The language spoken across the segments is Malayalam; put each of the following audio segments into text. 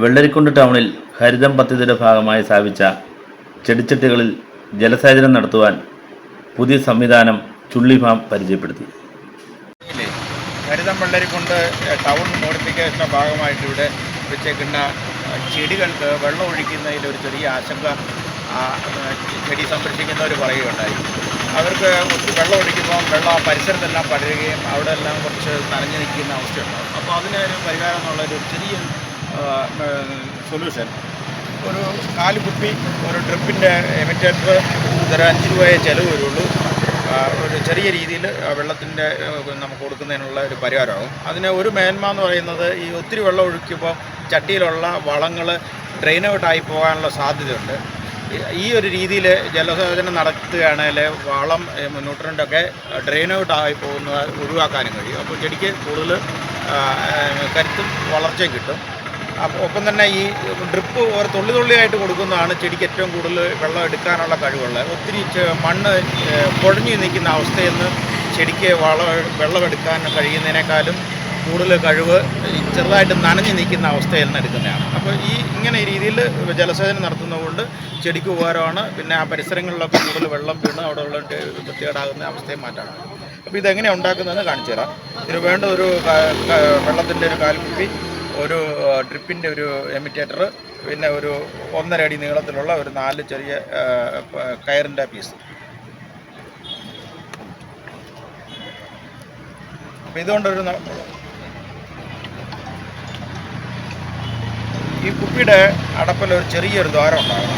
വെള്ളരിക്കുണ്ട് ടൗണിൽ ഹരിതം പദ്ധതിയുടെ ഭാഗമായി സ്ഥാപിച്ച ചെടിച്ചട്ടികളിൽ ജലസേചനം നടത്തുവാൻ പുതിയ സംവിധാനം ചുള്ളി ഫാം പരിചയപ്പെടുത്തി ഹരിതം വെള്ളരിക്കുണ്ട് ടൗൺ മോഡിഫിക്കേഷന്റെ ഭാഗമായിട്ട് ഇവിടെ വെച്ചേക്കുന്ന ചെടികൾക്ക് വെള്ളം ഒഴിക്കുന്നതിൽ ഒരു ചെറിയ ആശങ്ക ചെടി സംരക്ഷിക്കുന്നവർ പറയുകയുണ്ടായി. അവർക്ക് വെള്ളം ഒഴിക്കുമ്പോൾ വെള്ളം ആ പരിസരത്തെല്ലാം പടരുകയും അവിടെ എല്ലാം കുറച്ച് നനഞ്ഞു നിൽക്കുന്ന അവസ്ഥയുണ്ടാകും അപ്പോൾ അതിനൊരു പരിഹാരം എന്നുള്ളൊരു ചെറിയ സൊല്യൂഷൻ ഒരു നാല് കുപ്പി ഒരു ട്രിപ്പിന്റെ എമിറ്റേറ്റർ ഇതൊരു അഞ്ച് രൂപയെ ചിലവ് വരുള്ളൂ. ഒരു ചെറിയ രീതിയിൽ വെള്ളത്തിന്റെ നമുക്ക് കൊടുക്കുന്നതിനുള്ള ഒരു പരിഹാരമാകും. അതിന് ഒരു മേന്മ എന്ന് പറയുന്നത് ഈ ഒത്തിരി വെള്ളം ഒഴിക്കുമ്പോൾ ചട്ടിയിലുള്ള വളങ്ങൾ ഡ്രെയിൻ ഔട്ടായി പോകാനുള്ള സാധ്യതയുണ്ട്. ഈ- ഒരു രീതിയിൽ ജലസേചനം നടത്തുകയാണെങ്കിൽ വളം ന്യൂട്രന്റൊക്കെ ഡ്രെയിൻ ഔട്ട് ആയി പോകുന്നത് ഒഴിവാക്കാനും കഴിയും. അപ്പോൾ ചെടിക്ക് കൂടുതൽ കരുത്തും വളർച്ചയും കിട്ടും. ഒപ്പം തന്നെ ഈ ഡ്രിപ്പ് ഒരു തുള്ളി തുള്ളിയായിട്ട് കൊടുക്കുന്നതാണ് ചെടിക്ക് ഏറ്റവും കൂടുതൽ വെള്ളം എടുക്കാനുള്ള കഴിവുള്ളത്. ഒത്തിരി മണ്ണ് കുഴഞ്ഞു നിൽക്കുന്ന അവസ്ഥയിൽ നിന്ന് ചെടിക്ക് വള വെള്ളം എടുക്കാൻ കഴിയുന്നതിനേക്കാളും കൂടുതൽ കഴിവ് ചെറുതായിട്ട് നനഞ്ഞു നിൽക്കുന്ന അവസ്ഥയിൽ നിന്ന് എടുക്കുന്നതാണ്. അപ്പോൾ ഈ ഇങ്ങനെ രീതിയിൽ ജലസേചനം നടത്തുന്നതുകൊണ്ട് ചെടിക്ക് ഉപകാരമാണ്. പിന്നെ ആ പരിസരങ്ങളിലൊക്കെ കൂടുതൽ വെള്ളം വീണ് അവിടെ ഉള്ള വൃത്തികേടാകുന്ന അവസ്ഥയെ മാറ്റാണ് അപ്പോൾ ഇതെങ്ങനെയാണ് ഉണ്ടാക്കുന്നതെന്ന് കാണിച്ചു തരാം. ഇതിന് വേണ്ട ഒരു വെള്ളത്തിന്റെ ഒരു കാൽക്കുപ്പി ഒരു ഡ്രിപ്പിന്റെ ഒരു എമിറ്റേറ്റർ പിന്നെ ഒരു ഒന്നര അടി നീളത്തിലുള്ള ഒരു നാല് ചെറിയ കയറിന്റെ പീസ്. അപ്പം ഇതുകൊണ്ടൊരു ഈ കുപ്പിയുടെ അടപ്പിൽ ഒരു ചെറിയൊരു ദ്വാരം ഉണ്ടാകും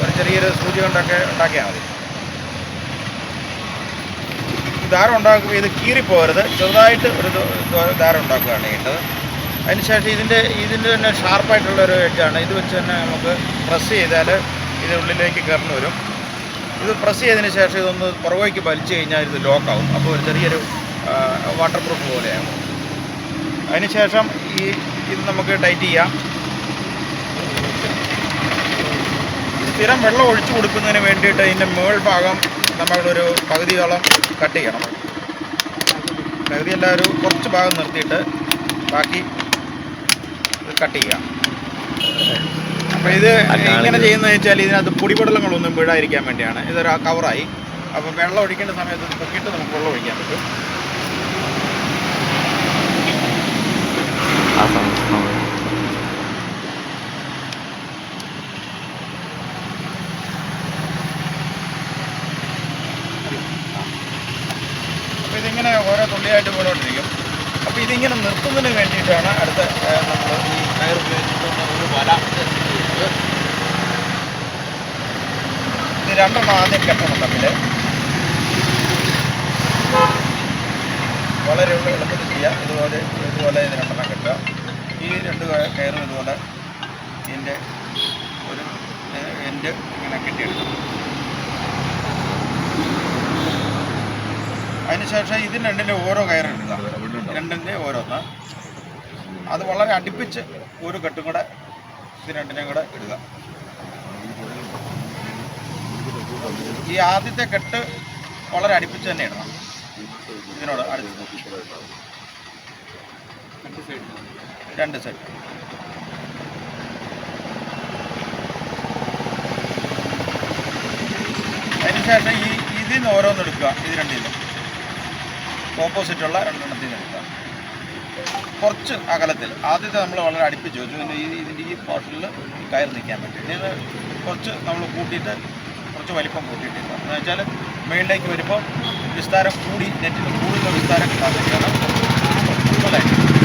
ഒരു ചെറിയൊരു സൂചി കൊണ്ടൊക്കെ ഉണ്ടാക്കിയാൽ മതി ഈ ധാരം ഉണ്ടാക്കുമ്പോൾ ഇത് കീറിപ്പോകരുത്. ചെറുതായിട്ട് ഒരു ധാരം ഉണ്ടാക്കുകയാണ് ചെയ്യേണ്ടത്. അതിനുശേഷം ഇതിന്റെ ഇതിന്റെ തന്നെ ഷാർപ്പായിട്ടുള്ള ഒരു എഡ്ജാണ് ഇത് വെച്ച് തന്നെ നമുക്ക് പ്രസ് ചെയ്താൽ ഇത് ഉള്ളിലേക്ക് കയറുന്നു വരും. ഇത് പ്രസ് ചെയ്തതിന് ശേഷം ഇതൊന്ന് പുറകോയ്ക്ക് വലിച്ചു കഴിഞ്ഞാൽ ഇത് ലോക്കാവും അപ്പോൾ ഒരു ചെറിയൊരു വാട്ടർ പ്രൂഫ് പോലെയാകും അതിനുശേഷം ഈ ഇത് നമുക്ക് ടൈറ്റ് ചെയ്യാം. സ്ഥിരം വെള്ളം ഒഴിച്ചു കൊടുക്കുന്നതിന് വേണ്ടിയിട്ട് ഇതിന്റെ മുകൾ ഭാഗം നമ്മളൊരു പകുതിയോളം കട്ട് ചെയ്യണം. പകുതിയല്ല ഒരു കുറച്ച് ഭാഗം നിർത്തിയിട്ട് ബാക്കി കട്ട് ചെയ്യാം അപ്പോൾ ഇത് ഇങ്ങനെ ചെയ്യുന്നത് വെച്ചാൽ ഇതിനകത്ത് പൊടിപടലങ്ങളൊന്നും വീഴാതിരിക്കാൻ വേണ്ടിയാണ്. ഇതൊരു കവറായി. അപ്പോൾ വെള്ളം ഒഴിക്കേണ്ട സമയത്ത് പൊക്കിയിട്ട് നമുക്ക് വെള്ളം ഒഴിക്കാൻ പറ്റും. ആ സംസ്ഥാനം അപ്പോൾ ഇതിങ്ങനെ ഓരോ തുള്ളിയായിട്ട് പോയിക്കൊണ്ടിരിക്കും അപ്പോൾ ഇതിങ്ങനെ നിർത്തുന്നതിന് വേണ്ടിയിട്ടാണ് അടുത്ത നമ്മൾ ഈ കയർ ഉപയോഗിച്ചിട്ടുള്ള ഒരു വല ഇത് രണ്ടെണ്ണം ആദ്യം കെട്ടണം തമ്മിൽ വളരെ എളുപ്പത്തിൽ ചെയ്യാം. ഇതുപോലെ ഇതുപോലെ ഇത് രണ്ടെണ്ണം കെട്ടുക ഈ രണ്ട് കയറും ഇതുപോലെ ഇതിന്റെ ഒരു എന്റെ ഇങ്ങനെ കെട്ടിയെടുക്കണം അതിനുശേഷം ഇതിന് രണ്ടിന്റെ ഓരോ കയറിടുക രണ്ടിന്റെ ഓരോന്ന്. അത് വളരെ അടുപ്പിച്ച് ഒരു കെട്ടും കൂടെ ഇത് രണ്ടിനെയും കൂടെ ഇടുക. ഈ ആദ്യത്തെ കെട്ട് വളരെ അടുപ്പിച്ച് തന്നെ ഇടണം. ഇതിനോട് അടുത്ത്. രണ്ട് സെറ്റ് അതിനുശേഷം ഈ ഇതിൽ നിന്ന് ഓരോന്ന് എടുക്കുക ഇത് രണ്ടിലും ഓപ്പോസിറ്റുള്ള രണ്ടെണ്ണത്തിൽ നിന്ന് എടുക്കുക കുറച്ച് അകലത്തിൽ. ആദ്യത്തെ നമ്മൾ വളരെ അടുപ്പിച്ച് വെച്ചു. പിന്നെ ഈ ഇതിന്റെ ഈ പോർഷനിൽ കയർ നിൽക്കാൻ പറ്റും. ഇതിന് കുറച്ച് നമ്മൾ കൂട്ടിയിട്ട് കുറച്ച് വലിപ്പം കൂട്ടിയിട്ടില്ല എന്ന് വെച്ചാൽ മുകളിലേക്ക് വരുമ്പോൾ വിസ്താരം കൂടി നെറ്റിൽ കൂടുതൽ വിസ്താരം കിട്ടാൻ വേണ്ടിയാണ് കൂടുതലായിട്ട്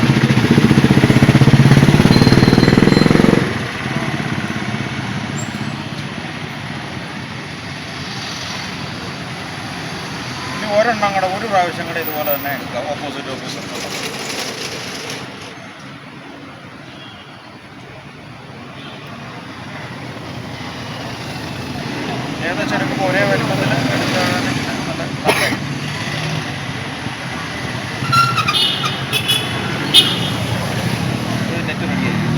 ഒരെണ്ണം കൂടെ ഒരു പ്രാവശ്യം കൂടെ ഇതുപോലെ തന്നെ ഓപ്പോസിറ്റ് ഓപ്പോസിറ്റ് ഏകദേശം എടുക്കുമ്പോൾ ഒരേ വലിപ്പത്തിൽ എടുക്കുകയാണെങ്കിൽ നല്ല നല്ലതായിരിക്കും. ഇത് നെറ്റ് റെഡിയായിരിക്കും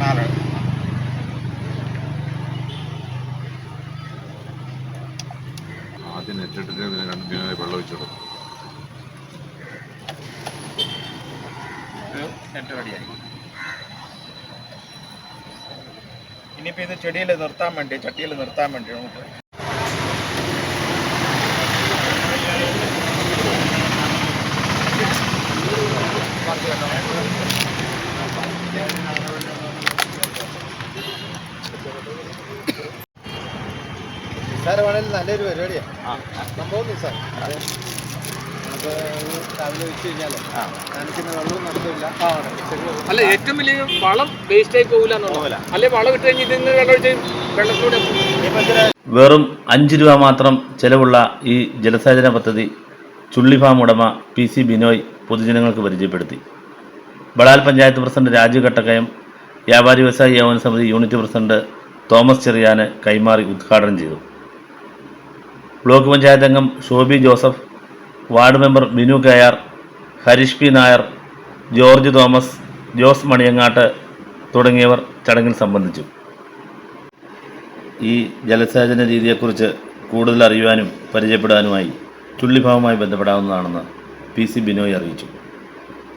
നാല് ഒഴിച്ചു കൊടുക്കും. നെറ്റ് റെഡിയായി ഇനിയിപ്പോൾ ഇത് ചെടിയിൽ നിർത്താൻ വേണ്ടി ചട്ടിയിൽ നിർത്താൻ വേണ്ടി നമുക്ക് നിസ്സാരമാണെങ്കിലും നല്ലൊരു പരിപാടിയാണ് സംഭവം നിസ്സാരം അല്ല ഏറ്റവും വലിയ വളം വേസ്റ്റ് ആയി പോകില്ല അല്ലെ വളം ഇട്ട് കഴിഞ്ഞ് ഇതിന് വെള്ളം ഒഴിച്ച് വെള്ളത്തിലൂടെ വെറും അഞ്ച് രൂപ മാത്രം ചെലവുള്ള ഈ ജലസേചന പദ്ധതി ചുള്ളി ഫാം ഉടമ പി സി ബിനോയ് പൊതുജനങ്ങൾക്ക് പരിചയപ്പെടുത്തി. ബളാൽ പഞ്ചായത്ത് പ്രസിഡന്റ് രാജു കട്ടക്കയം വ്യാപാരി വ്യവസായി യൗവന സമിതി യൂണിറ്റ് പ്രസിഡന്റ് തോമസ് ചെറിയാന് കൈമാറി ഉദ്ഘാടനം ചെയ്തു. ബ്ലോക്ക് പഞ്ചായത്ത് അംഗം Shobi Joseph ward member Binu Kayar Harish P Nair George Thomas Jose Maniyangattu തുടങ്ങിയവർ ചടങ്ങിൽ സംബന്ധിച്ചു. ഈ ജലസേചന രീതിയെക്കുറിച്ച് കൂടുതൽ അറിയുവാനും പരിചയപ്പെടാനുമായി ചുള്ളിഭാവമായി ബന്ധപ്പെടാവുന്നതാണെന്ന് പി സി ബിനോയ് അറിയിച്ചു.